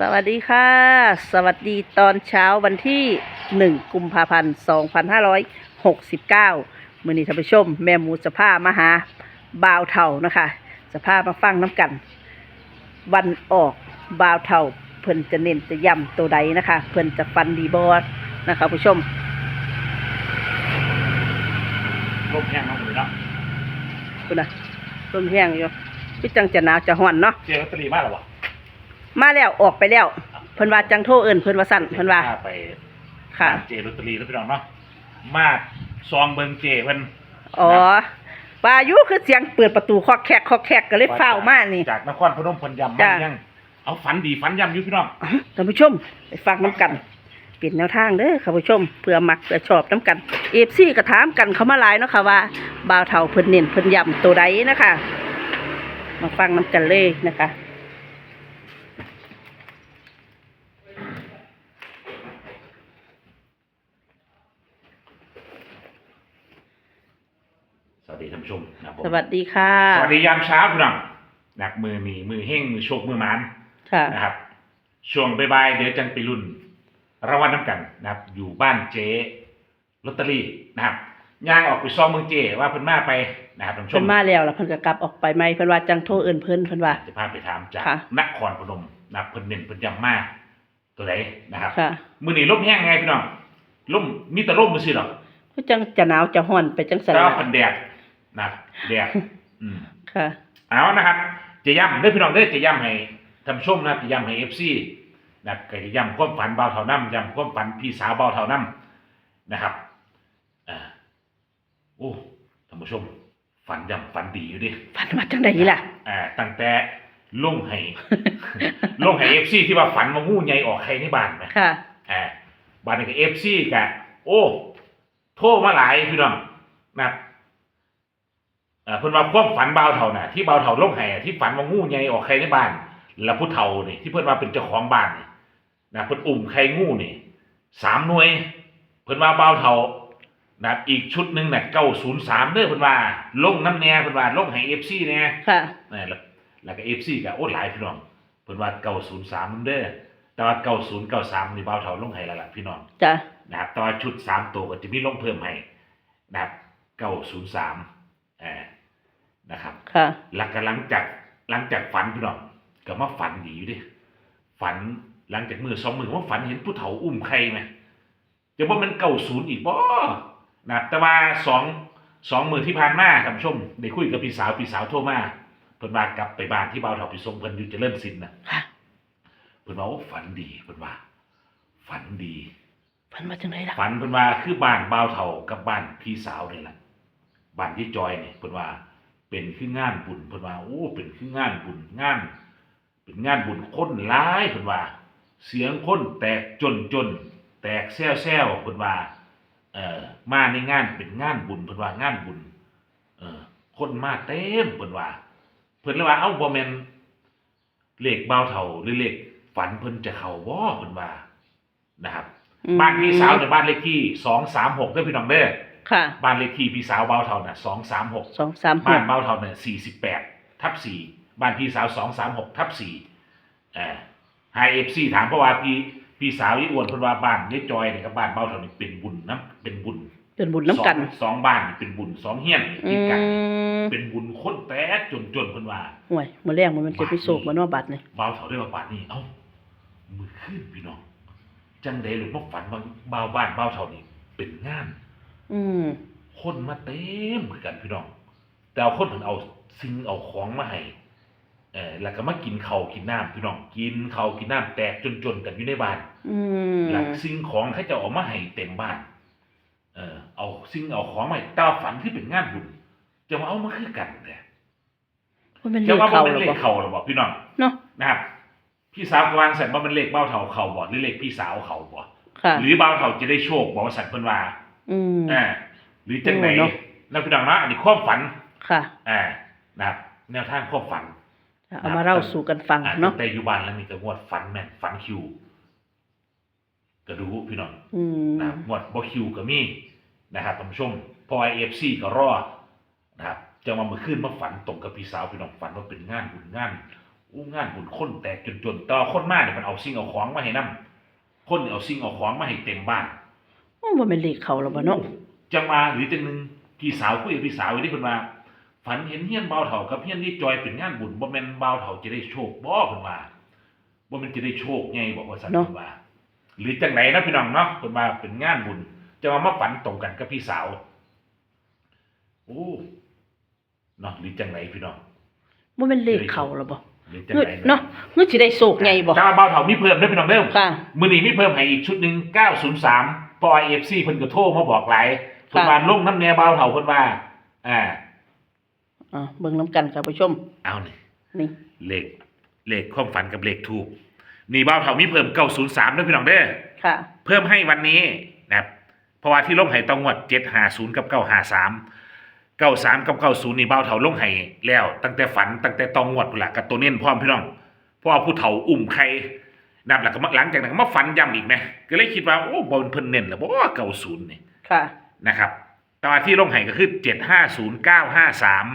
สวัสดีค่ะ สวัสดีตอนเช้าวันที่ 1 กุมภาพันธ์ 2569 มือนี้ท่านผู้ชม แม่หมูจะพามาหาบ่าวเท่านะคะจะพามาฟังน้ำกัน วันออกบ่าวเท่า เพิ่นจะเน้นจะย้ำตัวใดนะคะ เพิ่นจะฟันดีบอสนะคะผู้ชมลมแห้งน้องหมูเนาะคุณนะลมแห้งอยู่พี่จังจะหนาวจะห่อนเนาะเจลอตเตอรี่มากหรอวะ มาแล้วออกไปแล้วเพิ่นว่าจังโทรเอิ้นเพิ่นว่าสั่นเพิ่นว่า พไปค่ะเจลอตเตอรี่แล้วพี่น้องเนาะมาซองเบิงเจเพิ่นอ๋อปายุคือเสียงเปิดประตูคอกแคกคอกแคกก็เลยเฝ้าวมานี่ จากนครพนมเพิ่นยำจ้ะ มันยัง เอาฝันดีฝันยำอยู่พี่น้องอ๋อท่านผู้ชมไปฟังน้ำกันเปลี่ยนแนวทางเด้อค่ะผู้ชมเพื่อมักเพื่อชอบน้ำกันเอฟซีก็ถามกันเขามาหลายเนาะค่ะว่าบ่าวเฒ่าเพิ่นเน้นเพิ่นย้ำตัวใดนะคะ มาฟังน้ำกันเลยนะคะ ส วัสดีท่านผู้ชมนะครับผมสวัสดีค่ะ สวัสดียามเช้าพี่น้องหนักมือมีมือเฮงมือโชคมือหมานค่ะ นะครับ ช่วงบ่ายๆเดี๋ยวจังไปรุ่นรางวัลน้ำกันนะครับ อยู่บ้านเจ๊ลอตเตอรี่นะครับย่างออกไปซองเมืองเจว่าเพิ่นมาไปนะครับท่านผู้ชเพิ่นมมาแล้วแล้วเพิ่นก็กลับออกไปไหมเพิ่นว่าจังโทรเอิ้นเพิ่นเพิ่นว่า จะพาไปถามจากค่ะ นครพนมนะครับเพิ่นเน้นเพิ่นย้ำมากตัวไหนนะครับค่ะมื้อนี้ลมแห้งไงพี่น้องลมมีแต่ลมบ่ซื่อหรอกคือจังจะหนาวจะฮ้อนไปจังซั่นแต่ว่าล่ะเพิ่นแดด นะครับแดดอืมค่ะ เอานะครับ จะย้ำเด้อพี่น้องเด้อจะย้ำให้ท่านผู้ชมนะครับจะย้ำให้ FC นะครับก็จะย้ำความฝันเบาเท่าน้ำย้ำความฝันพี่สาวเบาเท่าน้ำนะครับอ่าโอ้ท่านผู้ชม ฝันย้ำฝันดีอยู่ดิ ฝันว่าจังไดล่ะ อ่าตั้งแต่ลงให้ ลงให้ FC ที่ว่าฝันว่างูใหญ่ออกใครในบ้านไหมค่ะ อ่าบ้านนี้ก็ FC กะโอ้ โทรมาหลายพี่น้องนะครับ เอ่อเพิ่นว่าความฝันเบาวเท่าน่ะที่เบาวเท่าลงให้อะที่ฝันว่างูใหญ่ออกใครในบ้าน แล้วผู้เฒ่านี่ที่เพิ่นว่าเป็นเจ้าของบ้านนี่นะเพิ่นอุ้มใครงูนี่สามหน่วย เพิ่นว่าเบาวเท่านะครับอีกชุดหนึ่งน่ะเก้าศูนย์สามเด้อเพิ่นว่าลงน้ำแน่เพิ่นว่าลงให้ FC แน่ ค่ะนี่แล้วแล้วก็ FC ก็โอ้หลายพี่น้องเพิ่นว่าเก้าศูนย์สามเด้อแต่ว่าเก้าศูนย์เก้าสามนี่เบาวเท่าลงให้แล้วล่ะพี่น้องจ้ะ นะครับแตว่าชุดสามตัวก็จะมีลงเพิ่มให้นะครับเก้าศูนย์สามอ่า นะครับค่ะหลังจากหลังจากหลังจากฝันพี่น้องก็มาฝันดีอยู่ดิฝันหลังจากมือสองมือว่าฝันเห็นผู้เฒ่าอุ้มใครไหมจะว่ามันเก้าศูนย์อีกบ่นะครับแต่ว่าสองสองมือที่ผ่านมาท่านผู้ชมได้คุยกับพี่สาวพี่สาวโทรมาเพิ่นว่ากลับไปบ้านที่เบาวเฒ่าไปส่งเพิ่นอยู่เจริญศิลป์นะค่ะเพิ่นว่าโอ้ฝันดีเพิ่นว่า ฝันดีฝันว่าจังไดล่ะฝันเพิ่นว่าคือบ้านบ่าวเฒ่ากับบ้านพี่สาวนี่แหละบ้านยี่จอยนี่เพิ่นว่า เป็นคืองานบุญเพิ่นว่าโอ้เป็นคืองานบุญงาน เป็นงานบุญคนหลายเพิ่นว่า เสียงคนแตกจนจนแตกแซวแซวเพิ่นว่าเอ่อมาในงานเป็นงานบุญเพิ่นว่างานบุญเอ่อคนมาเต็มเพิ่นว่า เพิ่นเลยว่าเอ้าบ่แม่นเลขบ่าวเฒ่าหรือเลขฝันเพิ่นจะเข้าบ่เพิ่นว่านะครับอืมบ้านพี่สาวเนี่ยบ้านเลขที่สองสามหกเด้อพี่น้องเด้อ ค่ะ บ้านเลขที่พี่สาวเบาเท่าน่ะสองสามหกสองสามหบ้านกเบาเท่าเนี่ยสี่สิบแปดทับสี่บ้านพี่สาวสองสามหกทับสี่เอ่อไฮเอฟซีถามเพราะว่าพี่พี่สาวยี่อ้วนเพราะว่าบ้านยี่จอยเนี่ยกับบ้านเบาเท่านี่เป็นบุญนะเป็นบุญเป็นบุญน้ำกัน สองสองบ้านนี่เป็นบุญสองเฮี้ยนนี่อืติดกัน มเป็นบุญคนแต้จนจนเพิ่นว่า ห่วยมื้อแรกมันจะไปโศกมันว่าบัดนี่เบาเท่าได้มาบาทนี่เอ้ามือขึ้นพี่น้อง จังไดหรือมาฝันว่าเบาบ้านเบาเท่านี่เป็นงาน อืมคนมาเต็มเหมือนกันพี่น้อง แต่เอาคนถึงเอาสิ่งเอาของมาให้เออแล้วก็มากินข้าวกินน้ำพี่น้องกินข้าวกินน้ำแตกจนๆกันอยู่ในบ้าน อืมหลังสิ่งของเขาจะเออกมาให้เต็มบ้าน เออ เอาสิ่งเอาของมาให้แต่ว่าฝันที่เป็นงานบุญจะมาเอามาคือกันเนี่ยว่ามันเลจะขว่าบ่เขาเป็นหรอเลขบ่เขาหรอบอกพี่น้องเนาะ นะครับ พี่สาวกวางสันว่ามันเลขเบ้าเท่าเขาบ่หรือเลขพี่สาวเขาบ่ค่ะ หรือเบ้าเท่าจะได้โชคบอกว่าสันเพิ่นว่า อืม อ่าหรือจังไหนโอ้เนาะแล้วพี่น้องนะอันนี้ความฝัน ค่ะอ่านะครับแนวทางความฝัน เอามาเล่าสู่กันฟังอ่าเนาะตั้งแต่อยู่บ้านแล้วมีแต่งวดฝันแม่นฝันคิวก็ดูพี่น้องอืมนะครับงวดบ่คิวก็มีนะครับท่านผู้ชมพอเอฟซีก็รอนะครับจะมาเมื่อคืนมาฝันตรงกับพี่สาวพี่น้องฝันว่าเป็นงานบุญงานโอู้งานบุญคนแตกจนๆต่อคนมาเนี่ยมันเอาสิ่งเอาของมาให้นํคนเอาสิ่งเอาของมาให้เต็มบ้าน โอ้บ่แม่นเลขเขาแล้วบ่เนาะจังมาหรือจังหนึงพี่สาวคุยกับพี่สาวอยู่ที่เพิ่นว่าฝันเห็นเฮียนเบาเฒ่ากับเฮียนที่จอยเป็นงานบุญบ่แม่นเบาเฒ่าจะได้โชคบ่เพิ่นว่าบ่แม่นจะได้โชคไงบอกว่าซั่นเพิ่นว่า หรือจังไหนนะพี่น้องเนาะเพิ่นว่าเป็นงานบุญจะมามาฝันตรงกันกับพี่สาวโอ้เนาะหรือจังไหนพี่น้องบ่แม่นเลขเขาแล้วบ่หรือจังเฮ้ยไหนเนาะเฮ้ยสิได้โศกไงบ่แต่ว่าเบาเฒ่ามีเพิ่มเด้อพี่น้องเด้อค่ะมื้อนี้มีเพิ่มให้อีกชุดหนึง903 ปอย FC เพิ่นก็โทรมาบอกหลายเพิ่นค่ะว่าลงน้ำแน่เบาเฒ่าเพิ่นว่า อ่าอ่าเบิ่งนํกันค่ะผู้ชม เอานี่นี่เลขเลขความฝันกับเลขถูก นี่เบาเฒ่ามีเพิ่ม903ด้วยพี่น้องเด้อค่ะ เพิ่มให้วันนี้นะครับเพราะว่าที่ลงไห้ต้องงวด750กับ953 93กับ90นี่เบาเฒ่าลงไห้แล้ว ตั้งแต่ฝันตั้งแต่ตองงวดพุ่นล่ะกับตัวเน้นพร้อมพี่น้องเพราะว่าผู้เฒ่าอุ้มใคร นับแล้วก็มาหลังจากนั้นก็มาฝันย้ำอีกไหมก็เลยคิดว่าโอ้บอลเพิ่นเน้นแล้วบ่ว่า90นี่ค่ะ นะครับแต่ว่าที่ลงไห้ก็คือเจ็ดห้าศูนย์เก้าห้าสาม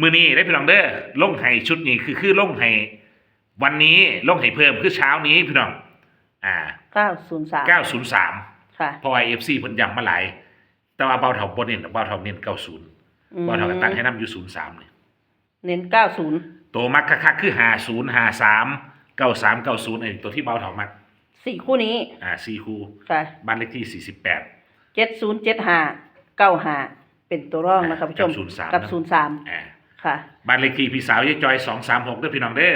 มือนี้ได้พี่น้องเด้อลงไห้ชุดนี้คือคือลงไห้วันนี้ลงไห้เพิ่มคือเช้านี้พี่น้อง อ่า903เก้าศูนย์สามค่ะเพราะว่าเอฟซีเพิ่นย้ำมาหลายแต่ว่าเบาเท่าบนเน้นเบาเท่าเน้นเก้าศูนย์อืมเบาเท่ากับตั้งให้นำอยู่ศูนย์สามนี่เน้น90ตัวมักคักๆคือห้าศูนย์ห้าสาม เก้าสามเก้าศูนย์อันนี้ตัวที่เบาเท่ามักสี่คู่นี้อ่าสี่คู่ค่ะบ้านเลขที่สี่สิบแปด7075 95เป็นตัวร่องนะครับผู้ชมกับ03กับอ่า03ค่ะบ้านเลขที่พี่สาวยายจอยสองสามหกด้วยพี่น้องเด้อ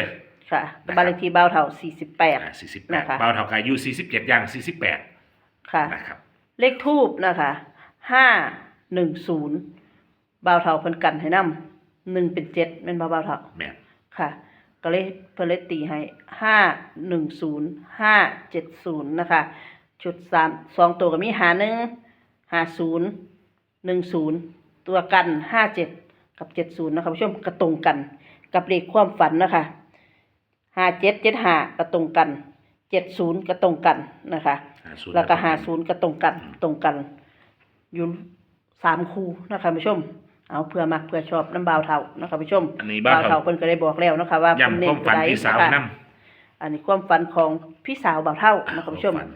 ค่ะนะครับ บ้านเลขที่เบ้าเท่าอ่า48สี่สิบแปดนะคะ เบาเท่ากับอายุสี่สิบเจ็ดย่างสี่สิบแปดค่ะ นะครับ เลขทูบนะคะห้าหนึ่งศูนย์เบาเท่าเพิ่นกันให้นำหนึ่งเป็นเจ็ดเป็นเบาเบาเท่า แม่นค่ะ ก็เลยเพิ่นเลยตีให้ห้าหนึ่งศูนย์ห้าเจ็ดศูนย์นะคะชุดสามสองตัวก็มีหาหนึ่งหาศูนย์หนึ่งศูนย์ตัวกันห้าเจ็ดกับเจ็ดศูนย์นะคะผู้ชมกระตรงกัน กับเลขความฝันนะคะห้าเจ็ดเจ็ดห้ากระตรงกันเจ็ดศูนย์กระตรงกันนะคะอ่าศูนย์แล้วก็หาศูนย์ก็ตรงกันตรงกัน อยู่สามคู่นะคะผู้ชม เอาเพื่อมักเพื่อชอบน้ำบาวเท่านะคะผู้ชมอันนี้บ้านเท่าเท่าเพิ่นก็ได้บอกแล้วนะคะ ว่าย้ำความฝันพี่สาวเพิ่นนํเน้นตัวใดนะคะอันนี้ความฝันของพี่สาวบ่าวเท่านะคะผู้ชมฝัน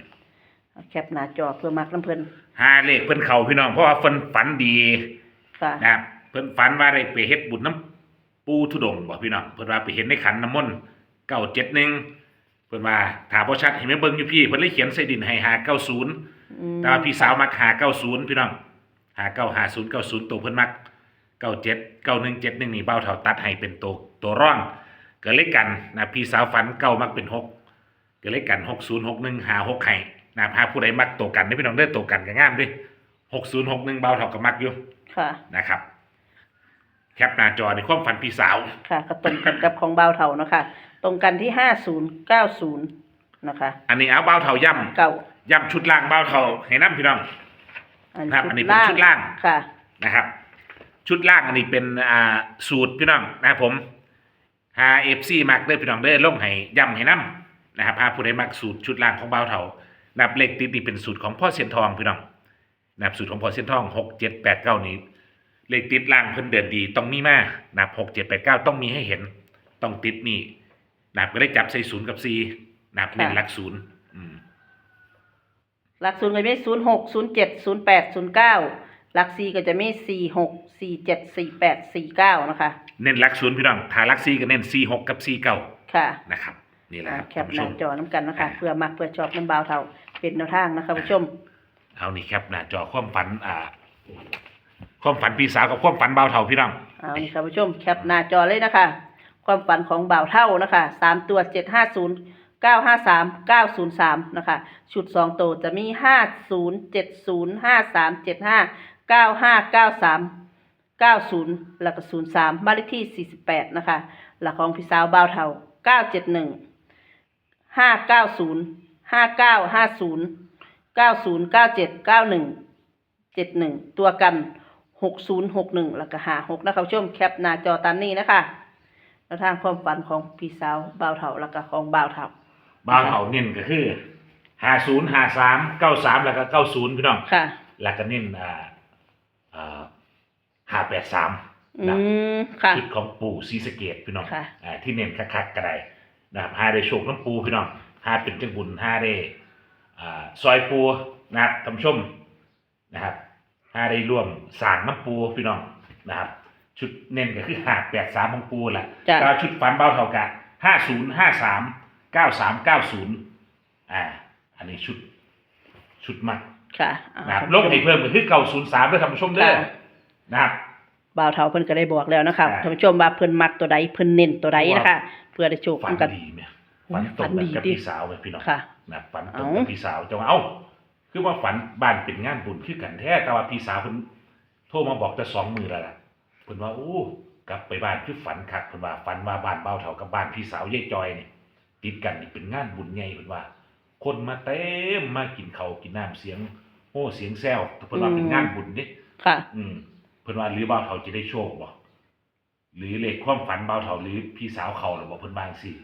แคปหน้าจอเพื่อมักน้ำเพิ่นหาเลขเพิ่นเข้าพี่น้องเพราะว่าเพิ่นฝันดีค่ะนะครับเพิ่นฝันว่าได้ไปเฮ็ดบุญน้ำปูทุดงค์บ่พี่น้องเพิ่นว่าไปเห็นในขันน้ำมนต์971เพิ่นว่าถ้าบ่ชัดให้แม่เบิ่งอยู่พี่เพิ่นเลยเขียนใส่ดินให้590 อืมแต่ว่าพี่สาวมัก590พี่น้อง5950 90ตัวเพิ่นมัก 97 9171นี่เบ้าเท่าตัดให้เป็นตัวตัวร่องก็เลยกันนะพี่สาวฝันเก้ามักเป็นหกก็เลยกัน6061 56ให้นะพาผู้ใดมักตัวกันนี่พี่น้องเด้อตัวกันก็งามเด้6061เบ้าเท่าก็มักอยู่ค่ะนะครับ แคปหน้าจอในความฝันพี่สาวค่ะก็ตรงกันกับของบ่าวเท่านะคะ ตรงกันที่ห้าศูนย์เก้าศูนย์นะคะ อันนี้เอาเบ้าเท่าย่เก้าำย่ำชุดล่างเบ้าเท่าให้น้ำพี่น้องครับอันนี้เป็นชุดล่างค่ะนะครับ ชุดล่างอันนี้เป็นอ่าสูตรพี่น้องนะครับผมหาเอฟซีมักเด้อพี่น้องเด้อลงให้ย่ำให้น้ำนะครับหาผู้ใดมักสูตรชุดล่างของเบ้าเท่านับเลขติดนี่เป็นสูตรของพ่อเสียนทองพี่น้องนับสูตรของพ่อเสียนทองหกเจ็ดแปดเก้านี้เลขติดล่างเพิ่นเดินดีต้องมีมานับหกเจ็ดแปดเก้าต้องมีให้เห็น ต้องติดนี่นับก็ได้จับใส่ศูนย์กับสี่นับเน้นค่ะหลักศูนย์อืมหลักศูนย์ก็จะมีศูนย์หกศูนย์เจ็ดศูนย์แปดศูนย์เก้า หลักสี่ก็จะมีสี่หกสี่เจ็ดสี่แปดสี่เก้านะคะ เน้นหลักศูนย์พี่น้องถ้าหลักสี่ก็เน้นสี่หกกับสี่เก้าค่ะ นะครับ นี่แหละอ่าครับแคท่าปนผู้หชน้าม จอน้ำกันนะคะอ่า เพื่อมักเพื่อชอบน้ำบาวเท่าเป็นแนวทางนะคะผู้ชม เอานี่ครับหน้าจอความฝันอ่า ความฝันพี่สาวกับความฝันเบาวเท่าพี่น้อง เอานี่ค่ะผู้ชมแคปหน้าจอเลยนะคะ ความฝันของบ่าวเท่านะคะสามตัวเจ็ดห้าศูนย์เก้าห้าสามเก้าศูนย์สามนะคะ ชุดสองตัวจะมีห้าศูนย์เจ็ดศูนย์ห้าสามเจ็ดห้า เก้าห้าเก้าสามเก้าศูนย์แล้วก็ศูนย์สามบ้านเลขที่สี่สิบแปดนะคะ หลักของพี่สาวบ่าวเท่าเก้าเจ็ดหนึ่งห้าเก้าศูนย์ห้าเก้าห้าศูนย์เก้าศูนย์เก้าเจ็ดเก้าหนึ่งเจ็ดหนึ่งตัวกันหกศูนย์หกหนึ่งแล้วก็หาหกนะคะผู้ชมแคปหน้าจอตามนี้นะคะแล้วทางความฝันของพี่สาวบ่าวเถาแล้วก็ของบ่าวเถาเบาวเท่าเน้นก็คือห้าศูนย์ห้าสามเก้าสามแล้วก็เก้าศูนย์พี่น้องค่ะ แล้วก็เน้นอ่าอ่า ห้าแปดสามอืนะมค่ะ ชุดของปู่ศรีสะเกดพี่น้องค่ะ อ่าที่เน้นคักๆก็ได้นะครับหาได้โชคน้ำปูพี่น้องหาเป็นจังบุญหาได้อ่าซอยปูนะครับท่านผู้ชมนะครับหาได้ร่วมสร้างน้ำปูพี่น้องนะครับ ชุดเน้นก็คือหาแปดสามของปูแหละ จ้ะก็ชุดฟันเบาเท่ากันห้าศูนย์ห้าสามเก้าสามเก้าศูนย์อ่า อันนี้ชุด ชุดมัดค่ะอ่านะครับลงให้เพิ่มก็คือเก้าศูนย์สามด้วยท่านผู้ชมเด้อ ค่ะ นะครับบ่าวเฒ่าเพิ่นก็ได้บอกแล้วนะคะอ่าท่านผู้ชมว่าเพิ่นมักตัวใดเพิ่นเน้นตัวใดนะคะ เพื่อได้โชคฝันกัน ดีไหมฝันตรงฝันดีกันกับดิพี่สาวไหมพี่น้องค่ะ นะฝันตรงเอ้ากับพี่สาวจังว่าเอ้าคือว่าฝันบ้านเป็นงานบุญคือกันแท้แต่ว่าพี่สาวเพิ่นโทรมาบอกแต่สองมือแล้วล่ะเพิ่นว่าโอ้กลับไปบ้านคือฝันคักเพิ่นว่าฝันว่าบ้านเบาเท่ากับบ้านพี่สาวยายจอยนี่ติดกันนี่เป็นงานบุญใหญ่เพิ่นว่า คนมาเต็มมากินข้าวกินน้ำเสียงโอ้เสียงแซวเพิ่นว่าเป็นงานบุญเด้ค่ะ อืม เพิ่นว่าหรือบ่าวเฒ่าจะได้โชคบ่หรือเลขความฝันบ่าวเฒ่าหรือพี่สาวเขาหรือบ่เพิ่นบาจั่งซี่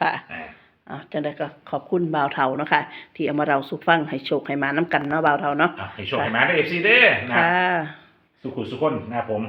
ค่ะอ่าอ่าจังไดก็ขอบคุณบ่าวเฒ่าเนาะค่ะ ที่เอามาเราสู่ฟังให้โชคให้มาน้ำกันเนาะบ่าวเฒ่าเนาะอะให้โชคให้มาได้ FC เด้อนะค่ะ สุขุสุคนนะครับผม